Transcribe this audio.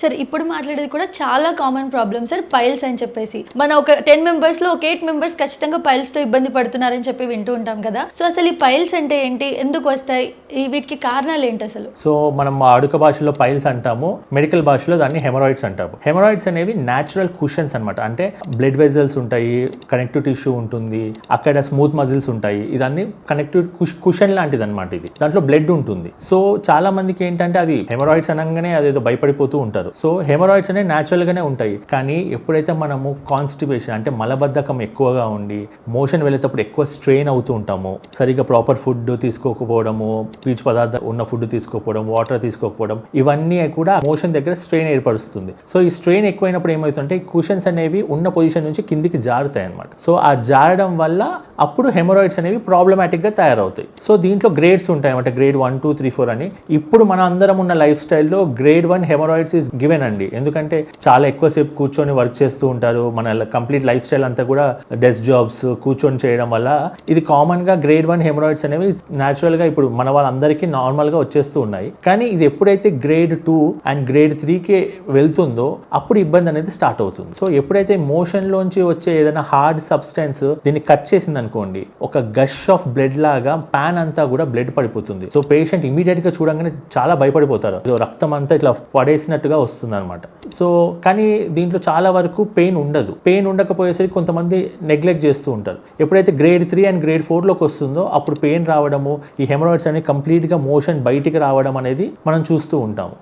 Sir ఇప్పుడు మాట్లాడేది కూడా చాలా కామన్ ప్రాబ్లమ్ సార్ పైల్స్ అని చెప్పేసి. మన ఒక టెన్ మెంబర్స్లో ఒక ఎయిట్ మెంబర్స్ ఖచ్చితంగా పైల్స్తో ఇబ్బంది పడుతున్నారని చెప్పి వింటూ ఉంటాం కదా. సో అసలు ఈ పైల్స్ అంటే ఏంటి? ఎందుకు వస్తాయి? ఈ వీటికి కారణాలు ఏంటి అసలు? సో మనం అడుక భాషలో పైల్స్ అంటాము మెడికల్ భాషలో దాన్ని హెమరాయిడ్స్ అంటాము. హెమరాయిడ్స్ అనేవి న్యాచురల్ కుషన్స్ అనమాట అంటే బ్లడ్ వెజల్స్ ఉంటాయి కనెక్టివ్ టిష్యూ ఉంటుంది అక్కడ స్మూత్ మజిల్స్ ఉంటాయి. ఇదన్నీ కనెక్టివ్ కుషన్ లాంటిది అనమాట ఇది. దాంట్లో బ్లడ్ ఉంటుంది. సో చాలా మందికి ఏంటంటే అది హెమరాయిడ్స్ అనగానే అదేదో భయపడిపోతూ ఉంటారు. సో హెమరాయిడ్స్ అనేవి న్యాచురల్గానే ఉంటాయి. కానీ ఎప్పుడైతే మనము కాన్స్టిపేషన్ అంటే మలబద్ధకం ఎక్కువగా ఉండి మోషన్ వెళ్ళేటప్పుడు ఎక్కువ స్ట్రెయిన్ అవుతూ ఉంటాము. సరిగ్గా ప్రాపర్ ఫుడ్ తీసుకోకపోవడము పీచు పదార్థం ఉన్న ఫుడ్ తీసుకోకపోవడం వాటర్ తీసుకోకపోవడం ఇవన్నీ కూడా మోషన్ దగ్గర స్ట్రెయిన్ ఏర్పరుస్తుంది. సో ఈ స్ట్రెయిన్ ఎక్కువైనప్పుడు ఏమవుతుంటే కుషన్స్ అనేవి ఉన్న పొజిషన్ నుంచి కిందికి జారుతాయి అనమాట సో ఆ జారడం వల్ల అప్పుడు హెమరాయిడ్స్ అనేవి ప్రాబ్లమాటిక్గా తయారవుతాయి. సో దీంట్లో గ్రేడ్స్ ఉంటాయి అన్నమాట grade one two three four అని. ఇప్పుడు మన అందరం ఉన్న లైఫ్ స్టైల్లో grade one haemorrhoids is given అండి. ఎందుకంటే చాలా ఎక్కువసేపు కూర్చొని వర్క్ చేస్తూ ఉంటారు. మన కంప్లీట్ లైఫ్ స్టైల్ అంతా కూడా డెస్క్ జాబ్స్ కూర్చొని చేయడం వల్ల ఇది కామన్గా గ్రేడ్ వన్ హెమరాయిడ్స్ అనేవి natural గా ఇప్పుడు మన వాళ్ళందరికీ నార్మల్గా వచ్చేస్తూ ఉన్నాయి. కానీ ఇది ఎప్పుడైతే గ్రేడ్ టూ అండ్ గ్రేడ్ త్రీకి వెళ్తుందో అప్పుడు ఇబ్బంది అనేది స్టార్ట్ అవుతుంది. సో ఎప్పుడైతే మోషన్ లోంచి వచ్చే ఏదైనా హార్డ్ సబ్స్టెన్స్ దీన్ని కట్ చేసింది అనుకోండి ఒక గష్ ఆఫ్ బ్లడ్ లాగా ప్యాన్ అంతా కూడా బ్లడ్ పడిపోతుంది. సో పేషెంట్ ఇమీడియట్గా చూడంగానే చాలా భయపడిపోతారు. సో రక్తం అంతా ఇట్లా పడేసినట్టుగా వస్తుందన్నమాట. సో కానీ దీంట్లో చాలా వరకు పెయిన్ ఉండదు. పెయిన్ ఉండకపోయేసరికి కొంతమంది నెగ్లెక్ట్ చేస్తూ ఉంటారు. ఎప్పుడైతే గ్రేడ్ త్రీ అండ్ గ్రేడ్ ఫోర్లోకి వస్తుందో అప్పుడు పెయిన్ రావడము ఈ హెమరాయిడ్స్ అనేవి కంప్లీట్గా మోషన్ బయటికి రావడం అనేది మనం చూస్తూ ఉంటాము.